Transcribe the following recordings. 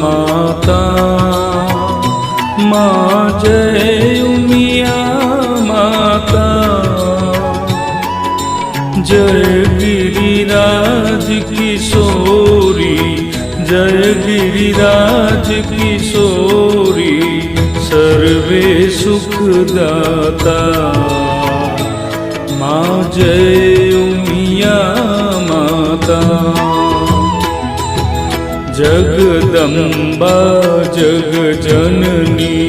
माता माँ जय उमिया माता। जय गिरिराज किशोरी, जय गिरिराज किशोरी, सर्वे सुखदाता। माँ जय उमिया माता। જગદંબા જગજનની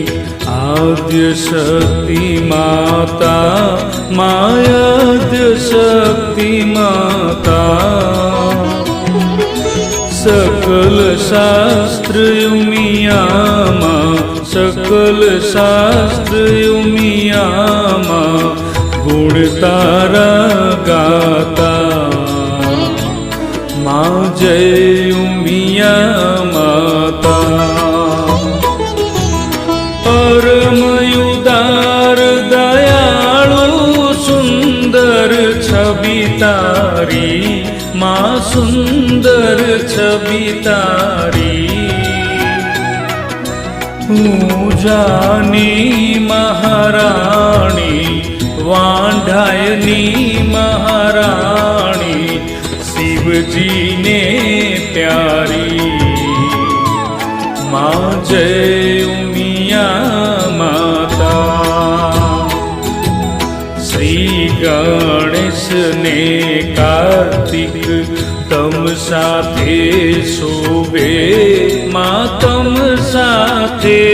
આદ્ય શક્તિ માતા, માયાદ્ય શક્તિ માતા. સકલ શાસ્ત્ર યુમિયામાં સકલ શાસ્ત્ર યુમિયામાં ગુણ તારા જય ઉમિયા માતા. પરમયુદાર દયાળુ સુંદર છબી તારી, મા સુંદર છબી તારી. પૂજાની મહારાણી, વાંઢાયની શિવજીને પ્યારી. મા જય ઉમિયા માતા. શ્રી ગણેશને કાર્તિક તમ સાથે શોભે. મા તમ સાથે